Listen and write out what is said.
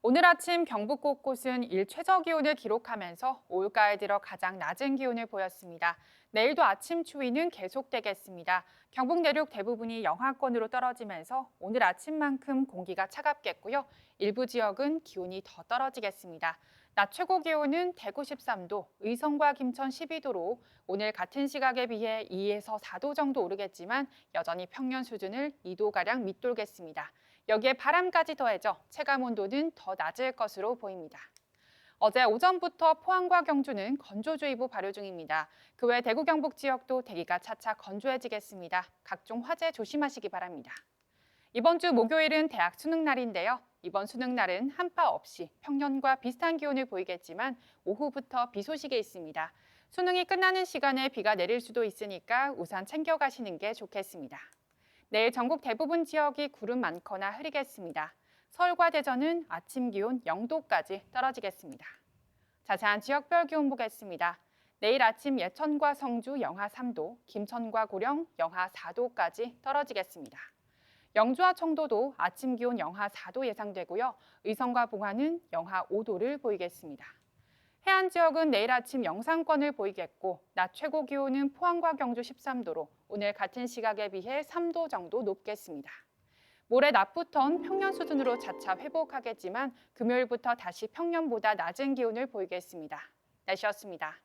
오늘 아침 경북 곳곳은 일 최저 기온을 기록하면서 올가을 들어 가장 낮은 기온을 보였습니다. 내일도 아침 추위는 계속되겠습니다. 경북 내륙 대부분이 영하권으로 떨어지면서 오늘 아침만큼 공기가 차갑겠고요. 일부 지역은 기온이 더 떨어지겠습니다. 낮 최고 기온은 대구 13도, 의성과 김천 12도로 오늘 같은 시각에 비해 2에서 4도 정도 오르겠지만 여전히 평년 수준을 2도가량 밑돌겠습니다. 여기에 바람까지 더해져 체감 온도는 더 낮을 것으로 보입니다. 어제 오전부터 포항과 경주는 건조주의보 발효 중입니다. 그 외 대구 경북 지역도 대기가 차차 건조해지겠습니다. 각종 화재 조심하시기 바랍니다. 이번 주 목요일은 대학 수능 날인데요. 이번 수능 날은 한파 없이 평년과 비슷한 기온을 보이겠지만 오후부터 비 소식이 있습니다. 수능이 끝나는 시간에 비가 내릴 수도 있으니까 우산 챙겨 가시는 게 좋겠습니다. 내일 전국 대부분 지역이 구름 많거나 흐리겠습니다. 서울과 대전은 아침 기온 0도까지 떨어지겠습니다. 자세한 지역별 기온 보겠습니다. 내일 아침 예천과 성주 영하 3도, 김천과 고령 영하 4도까지 떨어지겠습니다. 영주와 청도도 아침 기온 영하 4도 예상되고요. 의성과 봉화는 영하 5도를 보이겠습니다. 해안 지역은 내일 아침 영상권을 보이겠고 낮 최고 기온은 포항과 경주 13도로 오늘 같은 시각에 비해 3도 정도 높겠습니다. 모레 낮부턴 평년 수준으로 차차 회복하겠지만 금요일부터 다시 평년보다 낮은 기온을 보이겠습니다. 날씨였습니다.